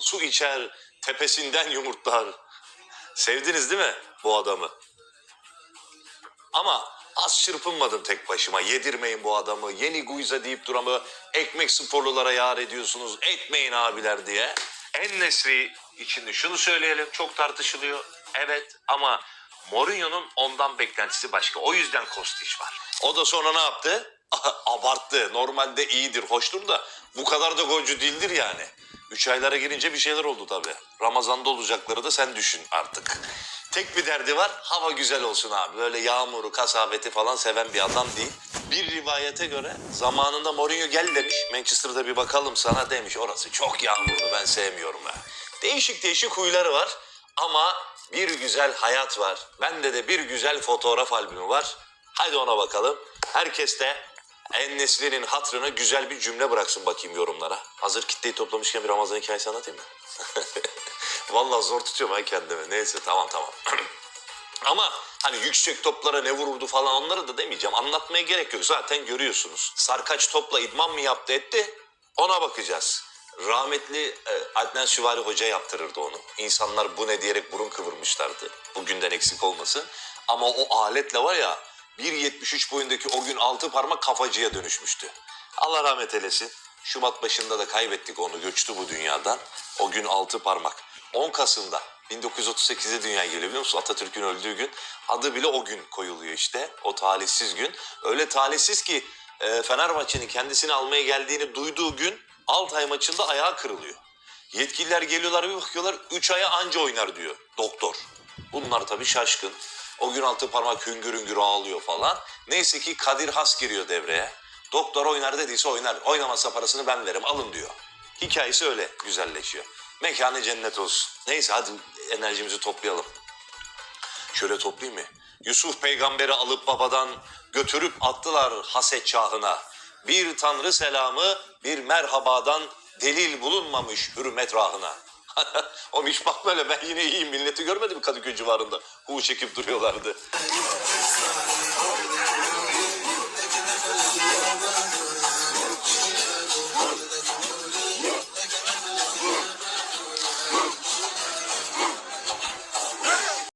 Su içer, tepesinden yumurtlar. Sevdiniz değil mi bu adamı? Ama az çırpınmadım tek başıma. Yedirmeyin bu adamı. Yeni Guiza deyip duramı ekmek sporlulara yar ediyorsunuz. Etmeyin abiler diye. En Nesri için de şunu söyleyelim. Çok tartışılıyor. Evet ama Mourinho'nun ondan beklentisi başka. O yüzden Kostić var. O da sonra ne yaptı? Abarttı. Normalde iyidir, hoştur da bu kadar da golcü değildir yani. Üç aylara girince bir şeyler oldu tabii. Ramazan'da olacakları da sen düşün artık. Tek bir derdi var. Hava güzel olsun abi. Böyle yağmuru, kasabeti falan seven bir adam değil. Bir rivayete göre zamanında Mourinho gel demiş. Manchester'da bir bakalım sana demiş. Orası çok yağmurlu ben sevmiyorum ha. Değişik değişik huyları var. Ama bir güzel hayat var. Bende de bir güzel fotoğraf albümü var. Hadi ona bakalım. Herkes de en Nesli'nin hatrına güzel bir cümle bıraksın bakayım yorumlara. Hazır kitleyi toplamışken bir Ramazan hikayesi anlatayım mı? Vallahi zor tutuyorum ha kendimi. Neyse tamam tamam. Ama hani yüksek toplara ne vururdu falan onları da demeyeceğim. Anlatmaya gerek yok. Zaten görüyorsunuz. Sarkaç topla idman mı yaptı etti? Ona bakacağız. Rahmetli e, Adnan Süvari Hoca yaptırırdı onu. İnsanlar bu ne diyerek burun kıvırmışlardı. Bugünden eksik olmasın. Ama o aletle var ya 1.73 boyundaki o gün altı parmak kafacıya dönüşmüştü. Allah rahmet eylesin. Şubat başında da kaybettik onu göçtü bu dünyadan. O gün altı parmak. 10 Kasım'da 1938'de dünyaya geliyor biliyor musun? Atatürk'ün öldüğü gün. Adı bile o gün koyuluyor işte. O talihsiz gün. Öyle talihsiz ki e, Fenerbahçe'nin kendisini almaya geldiğini duyduğu gün Altay maçında ayağı kırılıyor. Yetkililer geliyorlar bir bakıyorlar 3 aya anca oynar diyor doktor. Bunlar tabii şaşkın. O gün altı parmak hüngür hüngür ağlıyor falan. Neyse ki Kadir Has giriyor devreye. Doktor oynar dediyse oynar. Oynamazsa parasını ben veririm alın diyor. Hikayesi öyle güzelleşiyor. Mekanı cennet olsun. Neyse hadi enerjimizi toplayalım. Şöyle toplayayım mı? Yusuf peygamberi alıp babadan götürüp attılar haset çağına. Bir tanrı selamı bir merhabadan delil bulunmamış hürmet rahına. o mişmak böyle ben yine iyiyim milleti görmedim Kadıköy civarında. Hu çekip duruyorlardı.